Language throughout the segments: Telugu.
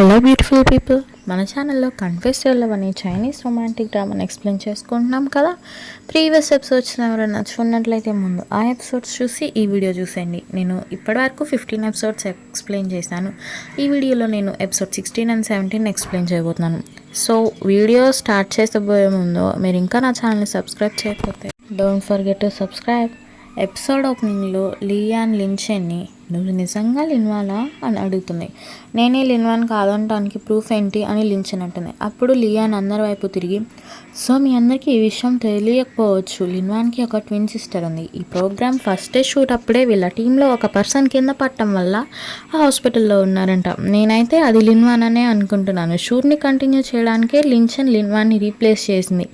హలో బ్యూటిఫుల్ పీపుల్ మన ఛానల్లో కన్ఫ్యూస్ లవ్ అనే చైనీస్ రొమాంటిక్ డ్రామాని ఎక్స్ప్లెయిన్ చేసుకుంటున్నాం కదా. ప్రీవియస్ ఎపిసోడ్స్ ఎవరైనా చూడనట్లయితే ముందు ఆ ఎపిసోడ్స్ చూసి ఈ వీడియో చూసేయండి. నేను ఇప్పటివరకు ఫిఫ్టీన్ ఎపిసోడ్స్ ఎక్స్ప్లెయిన్ చేశాను. ఈ వీడియోలో నేను episode sixteen and seventeen explain చేయబోతున్నాను. సో వీడియో స్టార్ట్ చేసబోయే ముందు మీరు ఇంకా నా ఛానల్ని సబ్స్క్రైబ్ చేయకపోతే don't forget to subscribe episode ఓపెనింగ్లో Lian లించెన్ని నువ్వు నిజంగా లిన్వాలా అని అడుగుతుంది. నేనే లిన్వాన్ కాదనటానికి ప్రూఫ్ ఏంటి అని లించన్ అంటుంది అప్పుడు లియాన్ అందరి వైపు తిరిగి సో మీ అందరికీ ఈ విషయం తెలియకపోవచ్చు. లిన్వాన్కి ఒక ట్విన్ సిస్టర్ ఉంది. ఈ ప్రోగ్రామ్ ఫస్ట్ డే షూట్ అప్పుడే వీళ్ళ టీంలో ఒక పర్సన్ కింద పట్టడం వల్ల ఆ హాస్పిటల్లో ఉన్నారంట. నేనైతే అది లిన్వాన్ అనే అనుకుంటున్నాను. షూట్ని కంటిన్యూ చేయడానికే లించన్ లిన్వాన్ని రీప్లేస్ చేసింది.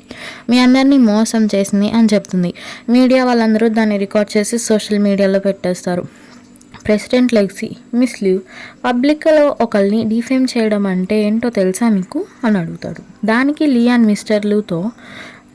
మీ అందరినీ మోసం చేసింది అని చెప్తుంది. మీడియా వాళ్ళందరూ దాన్ని రికార్డ్ చేసి సోషల్ మీడియాలో పెట్టేస్తారు. ప్రెసిడెంట్ లెగ్సీ మిస్ లివ్ పబ్లిక్లో ఒకరిని డిఫేమ్ చేయడం అంటే ఏంటో తెలుసా మీకు? అని అడుగుతాడు. దానికి లియాన్ మిస్టర్ లూతో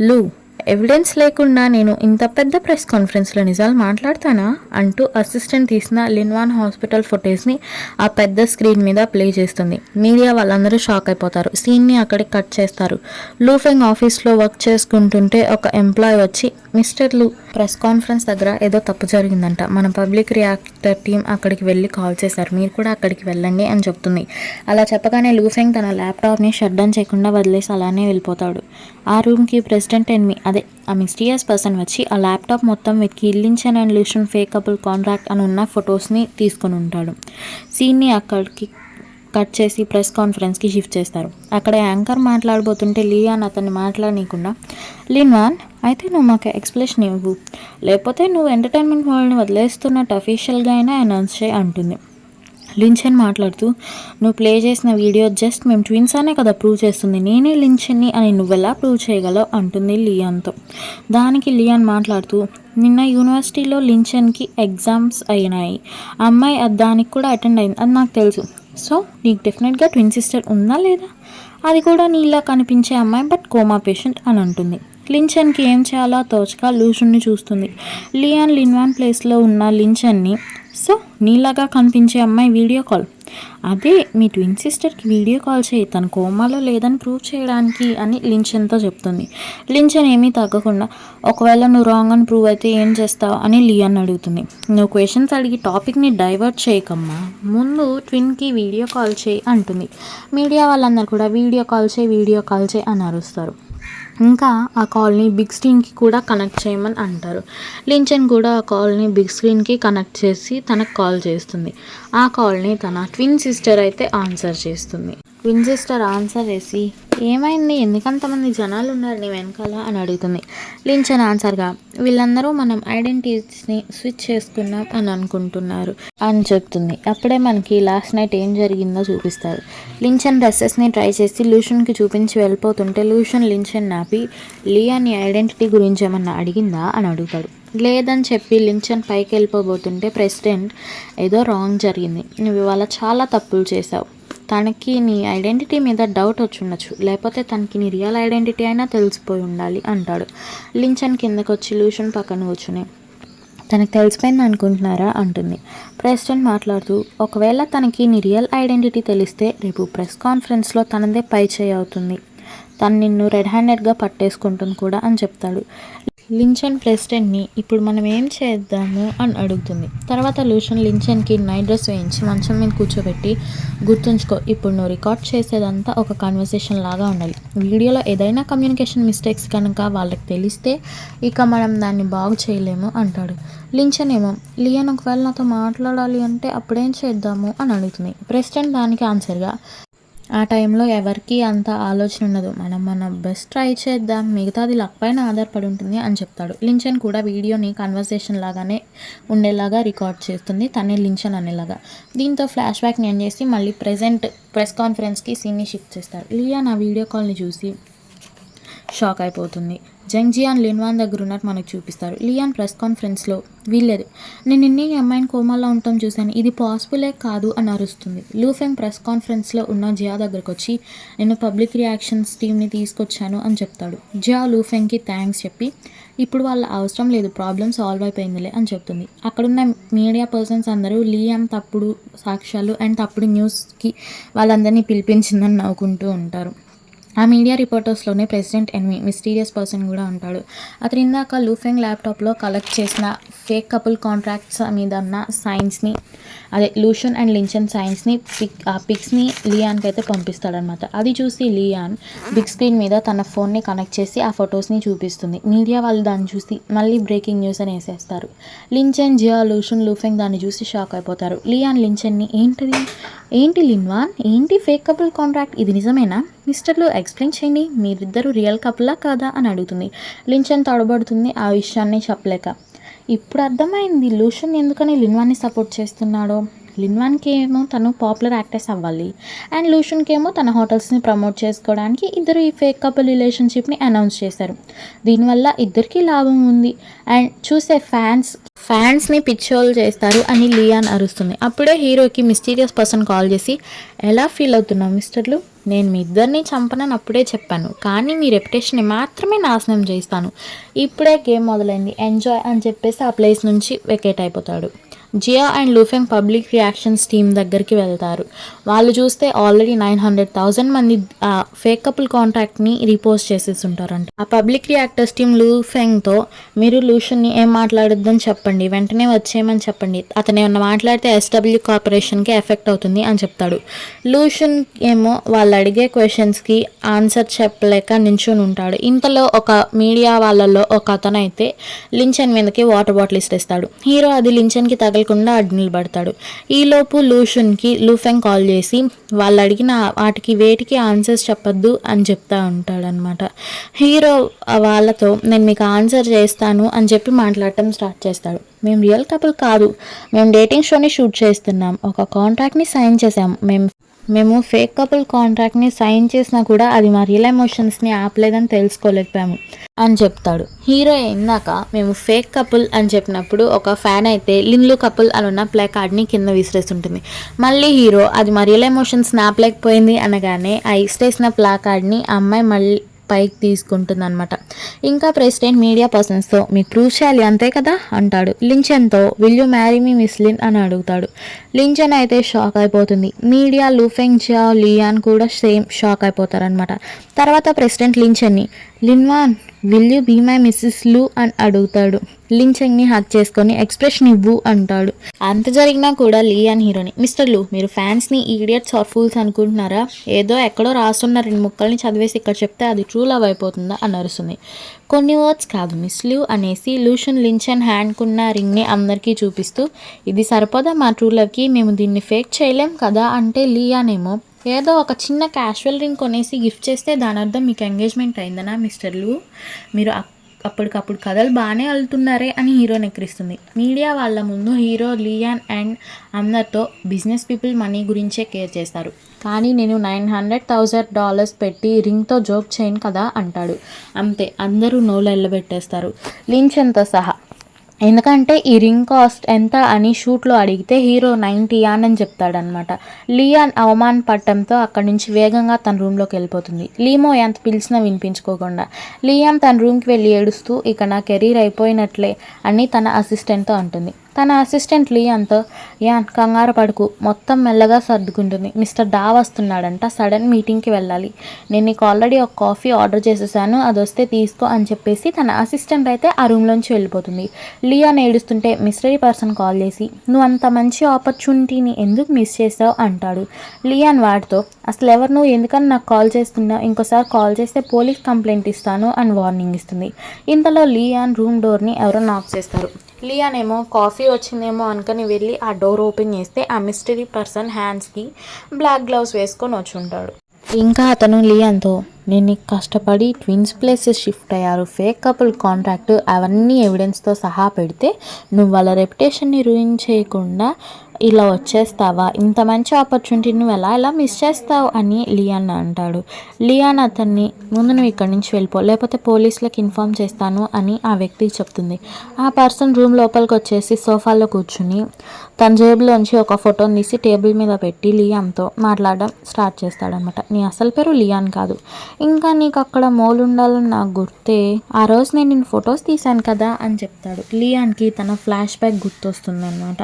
లూ ఎవిడెన్స్ లేకుండా నేను ఇంత పెద్ద ప్రెస్ కాన్ఫరెన్స్లో నిజాలు మాట్లాడతానా? అంటూ అసిస్టెంట్ తీసిన లిన్వాన్ హాస్పిటల్ ఫుటేజ్ని ఆ పెద్ద స్క్రీన్ మీద ప్లే చేస్తుంది. మీడియా వాళ్ళందరూ షాక్ అయిపోతారు. సీన్ని అక్కడికి కట్ చేస్తారు. లూఫెంగ్ ఆఫీస్లో వర్క్ చేసుకుంటుంటే ఒక ఎంప్లాయ్ వచ్చి మిస్టర్ లూ ప్రెస్ కాన్ఫరెన్స్ దగ్గర ఏదో తప్పు జరిగిందంట. మన పబ్లిక్ రియాక్టర్ టీం అక్కడికి వెళ్ళి కాల్ చేశారు. మీరు కూడా అక్కడికి వెళ్ళండి అని చెప్తుంది. అలా చెప్పగానే లూఫెంగ్ తన ల్యాప్టాప్ని షట్ డౌన్ చేయకుండా వదిలేసి అలానే వెళ్ళిపోతాడు. ఆ రూమ్కి ప్రెసిడెంట్ ఎన్మి అదే ఆ మిస్టీరియస్ పర్సన్ వచ్చి ఆ ల్యాప్టాప్ మొత్తం వెతికి ఇల్లించన్ అండ్ లూషన్ ఫేకబుల్ కాంట్రాక్ట్ అని ఉన్న ఫొటోస్ని తీసుకొని ఉంటాడు. సీన్ని అక్కడికి కట్ చేసి ప్రెస్ కాన్ఫరెన్స్కి షిఫ్ట్ చేస్తారు. అక్కడ యాంకర్ మాట్లాడబోతుంటే లియాన్ అతన్ని మాట్లాడనీయకుండా లిన్వాన్ అయితే నువ్వు మాకు ఎక్స్ప్లెనేషన్ ఇవ్వు. లేకపోతే నువ్వు ఎంటర్టైన్మెంట్ వాళ్ళని వదిలేస్తున్నట్టు అఫీషియల్గా అయినా అనౌన్స్ చేయి అంటుంది. లించెన్ మాట్లాడుతూ నువ్వు ప్లే చేసిన వీడియో జస్ట్ మేము ట్విన్స్ అనే కదా ప్రూవ్ చేస్తుంది. నేనే లించెన్ని అని నువ్వెలా ప్రూవ్ చేయగలవు? అంటుంది లియాన్తో. దానికి లియాన్ మాట్లాడుతూ నిన్న యూనివర్సిటీలో లించెన్కి ఎగ్జామ్స్ అయినాయి. ఆ అమ్మాయి అది దానికి కూడా అటెండ్ అయింది. అది నాకు తెలుసు. సో నీకు డెఫినెట్గా ట్విన్ సిస్టర్ ఉందా లేదా? అది కూడా నీలా కనిపించే అమ్మాయి బట్ కోమా పేషెంట్ అని అంటుంది. లించన్కి ఏం చేయాలో తోచక లూషుణ్ణి చూస్తుంది. లియాన్ లిన్వాన్ ప్లేస్లో ఉన్న లించన్ని సో నీలాగా కనిపించే అమ్మాయి వీడియో కాల్. అదే మీ ట్విన్ సిస్టర్కి వీడియో కాల్ చేయి. తన కోమాలో లేదని ప్రూవ్ చేయడానికి అని లించన్తో చెప్తుంది. లించన్ ఏమీ తగ్గకుండా ఒకవేళ నువ్వు రాంగ్ అని ప్రూవ్ అయితే ఏం చేస్తావు? అని లియాన్ అడుగుతుంది. నువ్వు క్వశ్చన్స్ అడిగి టాపిక్ని డైవర్ట్ చేయకమ్మా. ముందు ట్విన్కి వీడియో కాల్ చేయి అంటుంది. మీడియా వాళ్ళందరూ కూడా వీడియో కాల్ చేయి వీడియో కాల్ చేయి అని అరుస్తారు. ఇంకా ఆ కాల్ని బిగ్ స్క్రీన్కి కూడా కనెక్ట్ చేయమని అంటారు. లించన్ కూడా ఆ కాల్ని బిగ్ స్క్రీన్కి కనెక్ట్ చేసి తనకు కాల్ చేస్తుంది. ఆ కాల్ని తన ట్విన్ సిస్టర్ అయితే ఆన్సర్ చేస్తుంది. విన్జెస్టర్ ఆన్సర్ వేసి ఏమైంది? ఎందుకంతమంది జనాలు ఉన్నారు నీ వెనకాల? అని అడుగుతుంది. లించన్ ఆన్సర్గా వీళ్ళందరూ మనం ఐడెంటిటీస్ని స్విచ్ చేసుకున్నాం అని అనుకుంటున్నారు అని చెప్తుంది. అప్పుడే మనకి లాస్ట్ నైట్ ఏం జరిగిందో చూపిస్తారు. లించన్ డ్రెస్సెస్ని ట్రై చేసి లూషన్కి చూపించి వెళ్ళిపోతుంటే లూషన్ లించన్ నాపి లియా నీ ఐడెంటిటీ గురించి ఏమన్నా అడిగిందా? అని అడుగుతాడు. లేదని చెప్పి లించన్ పైకి వెళ్ళిపోబోతుంటే ప్రెసిడెంట్ ఏదో రాంగ్ జరిగింది. నువ్వు ఇవాళ చాలా తప్పులు చేశావు. తనకి నీ ఐడెంటిటీ మీద డౌట్ వచ్చి ఉండొచ్చు లేకపోతే తనకి నీ రియల్ ఐడెంటిటీ అయినా తెలిసిపోయి ఉండాలి అంటాడు. లించన్ కిందకు వచ్చి లూషన్ పక్కన కూర్చుని తనకు తెలిసిపోయింది అనుకుంటున్నారా? అంటుంది. ప్రెసిడెంట్ మాట్లాడుతూ ఒకవేళ తనకి నీ రియల్ ఐడెంటిటీ తెలిస్తే రేపు ప్రెస్ కాన్ఫరెన్స్లో తనదే పై చేయి అవుతుంది. తను నిన్ను రెడ్ హ్యాండెడ్గా పట్టేసుకుంటుంది కూడా అని చెప్తాడు. లించన్ ప్రెసిడెంట్ని ఇప్పుడు మనం ఏం చేద్దాము అని అడుగుతుంది. తర్వాత లూషన్ లించన్కి నైట్ డ్రెస్ వేయించి మంచం మీద కూర్చోబెట్టి గుర్తుంచుకో ఇప్పుడు నువ్వు రికార్డ్ చేసేదంతా ఒక కన్వర్సేషన్ లాగా ఉండాలి. వీడియోలో ఏదైనా కమ్యూనికేషన్ మిస్టేక్స్ కనుక వాళ్ళకి తెలిస్తే ఇక మనం దాన్ని బాగు చేయలేము అంటాడు. లించన్ ఏమో లియన్ ఒకవేళ నాతో మాట్లాడాలి అంటే అప్పుడేం చేద్దాము? అని అడుగుతుంది. ప్రెసిడెంట్ దానికి ఆన్సర్గా ఆ టైంలో ఎవరికి అంత ఆలోచన ఉండదు. మనం మన బెస్ట్ ట్రై చేద్దాం మిగతాది లక్ పైన ఆధారపడి ఉంటుంది అని చెప్తాడు. లించన్ కూడా వీడియోని కన్వర్సేషన్ లాగానే ఉండేలాగా రికార్డ్ చేస్తుంది తనే లించన్ అనేలాగా. దీంతో ఫ్లాష్ బ్యాక్ని ఎండ్ చేసి మళ్ళీ ప్రజెంట్ ప్రెస్ కాన్ఫరెన్స్కి సీన్ని షిఫ్ట్ చేస్తారు లియా నా వీడియో కాల్ని చూసి షాక్ అయిపోతుంది. జంగ్జియాన్ లిన్వాన్ దగ్గర ఉన్నట్టు మనకు చూపిస్తారు. లియాన్ ప్రెస్ కాన్ఫరెన్స్లో వీల్లేదు. నేను నిన్నే ఈ అమ్మాయిని కోమాలో ఉండటం చూశాను. ఇది పాసిబులే కాదు అని అరుస్తుంది. లూఫెంగ్ ప్రెస్ కాన్ఫరెన్స్లో ఉన్న జియా దగ్గరకు వచ్చి నేను పబ్లిక్ రియాక్షన్స్ టీమ్ని తీసుకొచ్చాను అని చెప్తాడు. జియా లూఫెంగ్కి థ్యాంక్స్ చెప్పి ఇప్పుడు వాళ్ళ అవసరం లేదు ప్రాబ్లం సాల్వ్ అయిపోయిందిలే అని చెప్తుంది. అక్కడున్న మీడియా పర్సన్స్ అందరూ లియాన్ తప్పుడు సాక్ష్యాలు అండ్ తప్పుడు న్యూస్కి వాళ్ళందరినీ పిలిపించిందని నవ్వుకుంటూ ఉంటారు. ఆ మీడియా రిపోర్టర్స్లోనే ప్రెసిడెంట్ ఎన్వి మిస్టీరియస్ పర్సన్ కూడా ఉంటాడు. అతను ఇందాక లూఫెంగ్ ల్యాప్టాప్లో కలెక్ట్ చేసిన ఫేక్ కపుల్ కాంట్రాక్ట్స్ మీద ఉన్న సైన్స్ని అదే లూషన్ అండ్ లించన్ సైన్స్ని పిక్ ఆ పిక్స్ని లియాన్కి అయితే పంపిస్తాడనమాట అది చూసి లియాన్ బిగ్ స్క్రీన్ మీద తన ఫోన్ని కనెక్ట్ చేసి ఆ ఫొటోస్ని చూపిస్తుంది. మీడియా వాళ్ళు దాన్ని చూసి మళ్ళీ బ్రేకింగ్ న్యూస్ అని వేసేస్తారు. లించెన్ జియా లూషన్ లూఫెంగ్ దాన్ని చూసి షాక్ అయిపోతారు. లియాన్ లించెన్ని ఏంటిది? ఏంటి లిన్వాన్? ఏంటి ఫేక్ కపుల్ కాంట్రాక్ట్? ఇది నిజమేనా? మిస్టర్లు ఎక్స్ప్లెయిన్ చేయండి మీరిద్దరూ రియల్ కపులా కాదా అని అడుగుతుంది. లించన్ తడబడుతుంది ఆ విషయాన్ని చెప్పలేక. ఇప్పుడు అర్థమైంది లూషన్ ఎందుకని లిన్వాన్ని సపోర్ట్ చేస్తున్నాడో. లిన్వాన్కి ఏమో తను పాపులర్ యాక్టర్స్ అవ్వాలి. అండ్ లూషన్కి ఏమో తన హోటల్స్ని ప్రమోట్ చేసుకోవడానికి ఇద్దరు ఈ ఫేక్ కపుల్ రిలేషన్షిప్ని అనౌన్స్ చేశారు. దీనివల్ల ఇద్దరికి లాభం ఉంది. అండ్ చూసే ఫ్యాన్స్ ఫ్యాన్స్ని పిచ్చోళ్ళు చేస్తారు అని లియాన్ అరుస్తుంది. అప్పుడే హీరోకి మిస్టీరియస్ పర్సన్ కాల్ చేసి ఎలా ఫీల్ అవుతున్నావు మిస్టర్లు? నేను మీ ఇద్దరిని చంపనని అప్పుడే చెప్పాను. కానీ మీ రెప్యుటేషన్ని మాత్రమే నాశనం చేస్తాను ఇప్పుడే గేమ్ మొదలైంది. ఎంజాయ్ అని చెప్పేసి ఆ ప్లేస్ నుంచి వెకేట్ అయిపోతాడు. Jia and Lufeng public reactions team దగ్గరికి వెళ్తారు. వాళ్ళు చూస్తే ఆల్రెడీ నైన్ హండ్రెడ్ థౌజండ్ మంది ఫేక్ కపుల్ కాంటాక్ట్ని రీపోస్ట్ చేసేసి ఉంటారంట ఆ పబ్లిక్ రియాక్టర్స్ టీమ్ లూఫెంగ్తో మీరు లూషన్ని ఏం మాట్లాడొద్దని చెప్పండి వెంటనే వచ్చేయమని చెప్పండి. అతను ఏమన్నా మాట్లాడితే ఎస్డబ్ల్యూ కార్పొరేషన్కి ఎఫెక్ట్ అవుతుంది అని చెప్తాడు. లూషన్ ఏమో వాళ్ళు అడిగే క్వశ్చన్స్కి ఆన్సర్ చెప్పలేక నించుని ఉంటాడు. ఇంతలో ఒక మీడియా వాళ్ళలో ఒక అతను అయితే లించన్ మీదకి వాటర్ బాటిల్ ఇస్తాడు హీరో అది లించన్కి తగలకుండా అడ్డు నిలబడతాడు. ఈలోపు లూషన్కి లూఫెంగ్ కాల్ చేసి వాళ్ళు అడిగిన వాటికి వేటికి ఆన్సర్స్ చెప్పొద్దు అని చెప్తా ఉంటాడనమాట హీరో వాళ్ళతో నేను మీకు ఆన్సర్ చేస్తాను అని చెప్పి మాట్లాడటం స్టార్ట్ చేస్తాడు. మేము రియల్ కపుల్ కాదు. మేము డేటింగ్ షోని షూట్ చేస్తున్నాం. ఒక కాంట్రాక్ట్ని సైన్ చేసాం మేము మేము ఫేక్ కపుల్ కాంట్రాక్ట్ని సైన్ చేసినా కూడా అది మా రియల్ ఎమోషన్స్ని ఆపలేదని తెలుసుకోలేకపోయాము అని చెప్తాడు. హీరో ఇందాక మేము ఫేక్ కపుల్ అని చెప్పినప్పుడు ఒక ఫ్యాన్ అయితే లిన్లు కపుల్ అని ఉన్న ప్లే కార్డ్ని కింద విసిరేస్తుంటుంది. మళ్ళీ హీరో అది మా రియల్ ఎమోషన్స్ ఆపలేకపోయింది అనగానే ఆ ఇసిరేసిన ప్లా కార్డ్ని అమ్మాయి మళ్ళీ పైకి తీసుకుంటుంది అనమాట ఇంకా ప్రెసిడెంట్ మీడియా పర్సన్స్తో మీ ప్రూవ్ చేయాలి అంతే కదా? అంటాడు. లించన్తో will you marry me Miss Lin అని అడుగుతాడు. లించన్ అయితే షాక్ అయిపోతుంది. మీడియా లూఫెంగ్ జా లియాన్ కూడా సేమ్ షాక్ అయిపోతారనమాట తర్వాత president లించన్ని Linwan will you be my Mrs Lu అని అడుగుతాడు. లించంగ్ని హక్ చేసుకొని ఎక్స్ప్రెషన్ ఇవ్వు అంటాడు. అంత జరిగినా కూడా లీ అని హీరోని. మిస్టర్ లూ మీరు ఫ్యాన్స్ని ఈడియట్స్ ఆర్ ఫూల్స్ అనుకుంటున్నారా? ఏదో ఎక్కడో రాస్తున్న రెండు ముక్కల్ని చదివేసి ఇక్కడ చెప్తే అది ట్రూ లవ్ అయిపోతుందా? అని అరుస్తుంది. కొన్ని వర్డ్స్ కాదు మిస్ లూ అనేసి లూషన్ లించన్ హ్యాండ్కున్న రింగ్ని అందరికీ చూపిస్తూ ఇది సరిపోదా మా ట్రూ లవ్కి? మేము దీన్ని ఫేక్ చేయలేం కదా? అంటే లియానేమో ఏదో ఒక చిన్న క్యాషువల్ రింగ్ కొనేసి గిఫ్ట్ చేస్తే దాని అర్థం మీకు ఎంగేజ్మెంట్ అయిందనా మిస్టర్లు మీరు అప్- అప్పటికప్పుడు కథలు బాగానే వెళ్తున్నారే అని హీరో ఎక్కిరిస్తుంది. మీడియా వాళ్ళ ముందు హీరో లియాన్ అండ్ అందరితో బిజినెస్ పీపుల్ మనీ గురించే కేర్ చేస్తారు. కానీ నేను నైన్ హండ్రెడ్ థౌజండ్ డాలర్స్ పెట్టి రింగ్తో జోక్ చేయను కదా అంటాడు. అంతే అందరూ నోళ్ళు ఎల్లబెట్టేస్తారు లించన్తో సహా. ఎందుకంటే ఈ రింగ్ కాస్ట్ ఎంత అని షూట్లో అడిగితే హీరో నైంటీ యాన్ అని చెప్తాడనమాట లియాన్ అవమాన పట్టంతో అక్కడి నుంచి వేగంగా తన రూమ్లోకి వెళ్ళిపోతుంది. లీమో ఎంత పిలిచినా వినిపించుకోకుండా. లియాన్ తన రూమ్కి వెళ్ళి ఏడుస్తూ ఇక నా కెరీర్ అయిపోయినట్లే అని తన అసిస్టెంట్తో అంటుంది. తన అసిస్టెంట్ లియాన్తో యాన్ కంగారు పడుకు. మొత్తం మెల్లగా సర్దుకుంటుంది. మిస్టర్ డా వస్తున్నాడంట. సడన్ మీటింగ్కి వెళ్ళాలి. నేను నీకు ఆల్రెడీ ఒక కాఫీ ఆర్డర్ చేసేసాను. అది వస్తే తీసుకో అని చెప్పేసి తన అసిస్టెంట్ అయితే ఆ రూమ్లోంచి వెళ్ళిపోతుంది. లియాన్ ఏడుస్తుంటే మిస్టరీ పర్సన్ కాల్ చేసి నువ్వు అంత మంచి ఆపర్చునిటీని ఎందుకు మిస్ చేసావు? అంటాడు. లియాన్ వాడితో అసలు ఎవరు నువ్వు? ఎందుకని నాకు కాల్ చేస్తున్నావు? ఇంకోసారి కాల్ చేస్తే పోలీస్ కంప్లైంట్ ఇస్తాను అని వార్నింగ్ ఇస్తుంది. ఇంతలో లియాన్ రూమ్ డోర్ని ఎవరో నాక్ చేస్తారు. లియానేమో ఏమో కాఫీ వచ్చిందేమో అనుకుని వెళ్ళి ఆ డోర్ ఓపెన్ చేస్తే ఆ మిస్టరీ పర్సన్ హ్యాండ్స్కి బ్లాక్ గ్లౌస్ వేసుకొని వచ్చి ఉంటాడు. ఇంకా అతను లియాన్తో నేను కష్టపడి ట్విన్స్ ప్లేసెస్ షిఫ్ట్ అయ్యారు. ఫేక్ కపుల్ కాంట్రాక్ట్ అవన్నీ ఎవిడెన్స్తో సహా పెడితే నువ్వు వాళ్ళ రెప్యుటేషన్ని రూయిన్ చేయకుండా ఇలా వచ్చేస్తావా? ఇంత మంచి ఆపర్చునిటీ నువ్వు ఎలా ఎలా మిస్ చేస్తావు అని లియాన్ అంటాడు. లియాన్ అతన్ని ముందు నువ్వు ఇక్కడి నుంచి వెళ్ళిపో లేకపోతే పోలీసులకు ఇన్ఫామ్ చేస్తాను అని ఆ వ్యక్తి చెప్తుంది. ఆ పర్సన్ రూమ్ లోపలికి వచ్చేసి సోఫాలో కూర్చుని తన జేబులోంచి ఒక ఫోటోని తీసి టేబుల్ మీద పెట్టి లియాన్తో మాట్లాడడం స్టార్ట్ చేస్తాడనమాట. నీ అసలు పేరు లియాన్ కాదు. ఇంకా నీకు అక్కడ మోలు ఉండాలని నాకు గుర్తే ఆ రోజు నేను నేను ఫొటోస్ తీశాను కదా అని చెప్తాడు. లియాన్కి తన ఫ్లాష్ బ్యాక్ గుర్తొస్తుంది అనమాట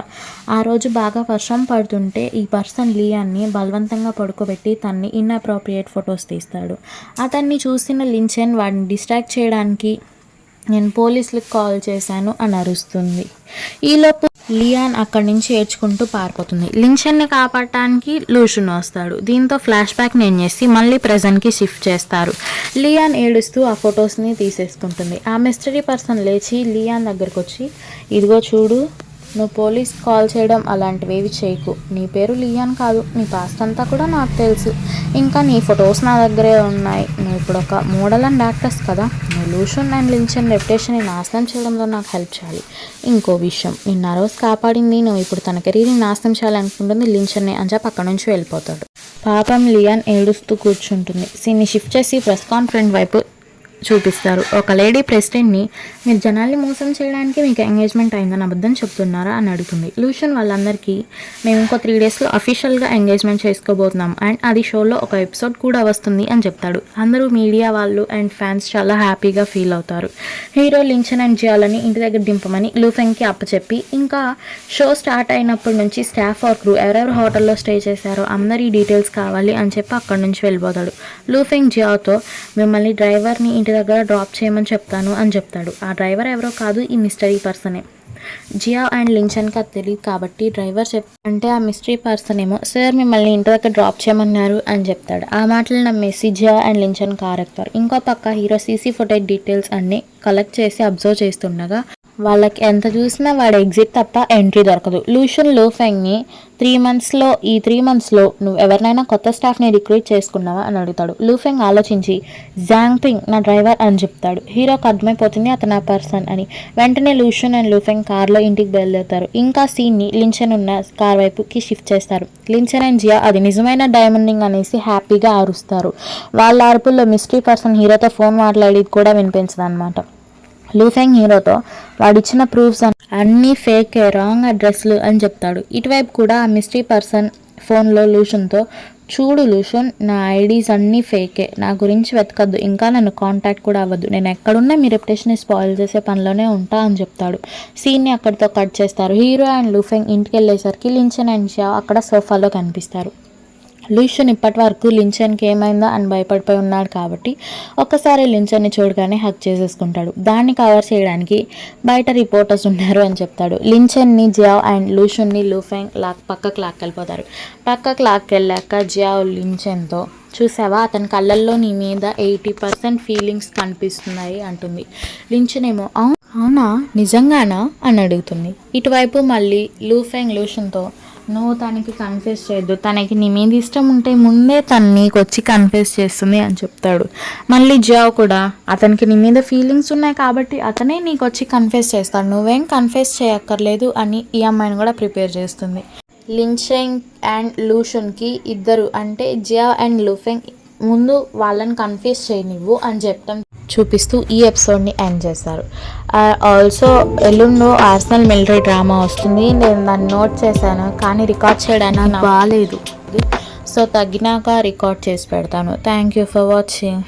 ఆ రోజు బాగా వర్షం పడుతుంటే ఈ పర్సన్ లియాన్ని బలవంతంగా పడుకోబెట్టి తన్ని ఇన్అప్రోప్రియేట్ ఫొటోస్ తీస్తాడు. అతన్ని చూసిన లించెన్ వాడిని డిస్ట్రాక్ట్ చేయడానికి నేను పోలీసులకు కాల్ చేశాను అని అరుస్తుంది. ఈలోపు లియాన్ అక్కడి నుంచి ఏడ్చుకుంటూ పారిపోతుంది. లించెన్ని కాపాడటానికి లూషన్ వస్తాడు. దీంతో ఫ్లాష్ బ్యాక్ నేను చేసి మళ్ళీ ప్రజెంట్కి షిఫ్ట్ చేస్తారు. లియాన్ ఏడుస్తూ ఆ ఫొటోస్ని తీసేసుకుంటుంది. ఆ మిస్టరీ పర్సన్ లేచి లియాన్ దగ్గరకు వచ్చి ఇదిగో చూడు నువ్వు పోలీస్ కాల్ చేయడం అలాంటివి ఏవి చేయకు. నీ పేరు లియాన్ కాదు. నీ పాస్ట్ అంతా కూడా నాకు తెలుసు. ఇంకా నీ ఫొటోస్ నా దగ్గరే ఉన్నాయి. నువ్వు ఇప్పుడు ఒక మోడల్ అండ్ యాక్టర్స్ కదా. నువ్వు లూషన్ అండ్ లించన్ రెప్యుటేషన్ని నాశనం చేయడంలో నాకు హెల్ప్ చేయాలి. ఇంకో విషయం. నిన్న రోజు కాపాడింది. నువ్వు ఇప్పుడు తన కెరీర్ని నాశనం చేయాలనుకుంటుంది. లించన్ని అని చెప్పి అక్కడ నుంచి వెళ్ళిపోతాడు. పాపం లియాన్ ఏడుస్తూ కూర్చుంటుంది. సీన్ని షిఫ్ట్ చేసి ప్రెస్ కాన్ఫరెన్స్ వైపు చూపిస్తారు. ఒక లేడీ ప్రెసిడెంట్ని మీరు జనాల్ని మోసం చేయడానికి మీకు ఎంగేజ్మెంట్ అయిందని అబద్ధం చెప్తున్నారా అని అడుగుతుంది. లూషన్ వాళ్ళందరికీ మేము ఇంకో త్రీ డేస్లో అఫీషియల్గా ఎంగేజ్మెంట్ చేసుకోబోతున్నాం అండ్ అది షోలో ఒక ఎపిసోడ్ కూడా వస్తుంది అని చెప్తాడు. అందరూ మీడియా వాళ్ళు అండ్ ఫ్యాన్స్ చాలా హ్యాపీగా ఫీల్ అవుతారు. హీరో లించన్ అండ్ జియాలని ఇంటి దగ్గర దింపమని లూఫెంగ్కి అప్పచెప్పి ఇంకా షో స్టార్ట్ అయినప్పటి నుంచి స్టాఫ్ ఆర్ క్రూ ఎవరెవరు హోటల్లో స్టే చేశారో అందరి డీటెయిల్స్ కావాలి అని చెప్పి అక్కడి నుంచి వెళ్ళిపోతాడు. లూఫెంగ్ జియాతో మిమ్మల్ని డ్రైవర్ని ఇంటి దగ్గర డ్రాప్ చేయమని చెప్తాను అని చెప్తాడు. ఆ డ్రైవర్ ఎవరో కాదు ఈ మిస్టరీ పర్సనే. జియా అండ్ లించన్కి అది తెలియదు కాబట్టి డ్రైవర్ చెప్ అంటే ఆ మిస్టరీ పర్సన్ ఏమో సార్ మిమ్మల్ని ఇంటి దగ్గర డ్రాప్ చేయమన్నారు అని చెప్తాడు. ఆ మాటలు నమ్మేసి జియా అండ్ లించన్ కార్ ఎక్కుతారు ఇంకో పక్క హీరో సీసీ ఫుటేజ్ డీటెయిల్స్ అన్ని కలెక్ట్ చేసి అబ్జర్వ్ చేస్తుండగా వాళ్ళకి ఎంత చూసినా వాడు ఎగ్జిట్ తప్ప ఎంట్రీ దొరకదు. లూషన్ లోఫెంగ్ని త్రీ మంత్స్లో ఈ త్రీ మంత్స్లో నువ్వు ఎవరినైనా కొత్త స్టాఫ్ని రిక్రూట్ చేసుకున్నావా అని అడుగుతాడు. లూఫెంగ్ ఆలోచించి జాంగ్పింగ్ నా డ్రైవర్ అని చెప్తాడు. హీరోకి అర్థమైపోతుంది అతను ఆ పర్సన్ అని. వెంటనే లూషన్ అండ్ లూఫెంగ్ కార్లో ఇంటికి బయలుదేరుతారు. ఇంకా సీన్ని లించన్ ఉన్న కార్ వైపుకి షిఫ్ట్ చేస్తారు. లించన్ అండ్ జియా అది నిజమైన డైమండింగ్ అనేసి హ్యాపీగా ఆరుస్తారు వాళ్ళ అరుపుల్లో మిస్టరీ పర్సన్ హీరోతో ఫోన్ మాట్లాడేది కూడా వినిపించదు అనమాట లూఫెంగ్ హీరోతో వాడిచ్చిన ప్రూఫ్స్ అన్నీ ఫేక్ రాంగ్ అడ్రస్లు అని చెప్తాడు. ఇటువైపు కూడా ఆ మిస్టరీ పర్సన్ ఫోన్లో లూషన్తో చూడు లూషన్ నా ఐడీస్ అన్నీ ఫేకే నా గురించి వెతకద్దు ఇంకా నన్ను కాంటాక్ట్ కూడా అవ్వద్దు నేను ఎక్కడున్నా మీ రెప్యుటేషన్ స్పాయిల్ చేసే పనిలోనే ఉంటా అని చెప్తాడు. సీన్ని అక్కడితో కట్ చేస్తారు. హీరో అండ్ లూఫెంగ్ ఇంటికి వెళ్ళేసరికి లించన్ అండ్ షా అక్కడ సోఫాలో కనిపిస్తారు. లూషన్ ఇప్పటి వరకు లించన్కి ఏమైందో అని భయపడిపోయి ఉన్నాడు కాబట్టి ఒక్కసారి లించన్ని చూడగానే హక్ చేసేసుకుంటాడు. దాన్ని కవర్ చేయడానికి బయట రిపోర్టర్స్ ఉన్నారు అని చెప్తాడు. లించన్ని జియావ్ అండ్ లూషన్ని లూఫెంగ్ లాక్ పక్కకు లాక్కెళ్ళిపోతారు. పక్కకు లాక్కెళ్ళాక జియావ్ లించన్తో చూసావా? అతని కళ్ళల్లో నీ మీద ఎయిటీ పర్సెంట్ ఫీలింగ్స్ కనిపిస్తున్నాయి అంటుంది. లించనేమో "అవు- అవునా? నిజంగానా? అని అడుగుతుంది. ఇటువైపు మళ్ళీ లూఫెంగ్ లూషన్తో నువ్వు తనకి కన్ఫ్యూస్ చేయొద్దు. తనకి నీ మీద ఇష్టం ఉంటే ముందే తను నీకు వచ్చి కన్ఫ్యూస్ చేస్తుంది అని చెప్తాడు. మళ్ళీ జావ్ కూడా అతనికి నీ మీద ఫీలింగ్స్ ఉన్నాయి కాబట్టి అతనే నీకు వచ్చి కన్ఫ్యూస్ చేస్తాడు. నువ్వేం కన్ఫ్యూస్ చేయక్కర్లేదు అని ఈ అమ్మాయిని కూడా ప్రిపేర్ చేస్తుంది. లిన్షెంగ్ అండ్ లూషన్కి ఇద్దరు అంటే జియా అండ్ లూఫెంగ్ ముందు వాళ్ళని కన్ఫ్యూజ్ చేయనివ్వు అని చెప్తాం. చూపిస్తూ ఈ ఎపిసోడ్ని ఎండ్ చేస్తారు. ఆల్సో ఎల్లుండో ఆర్సనల్ మిలిటరీ డ్రామా వస్తుంది. నేను దాన్ని నోట్ చేశాను కానీ రికార్డ్ చేయడానికి నాకు బాగాలేదు సో తగ్గినాక రికార్డ్ చేసి పెడతాను. Thank you for watching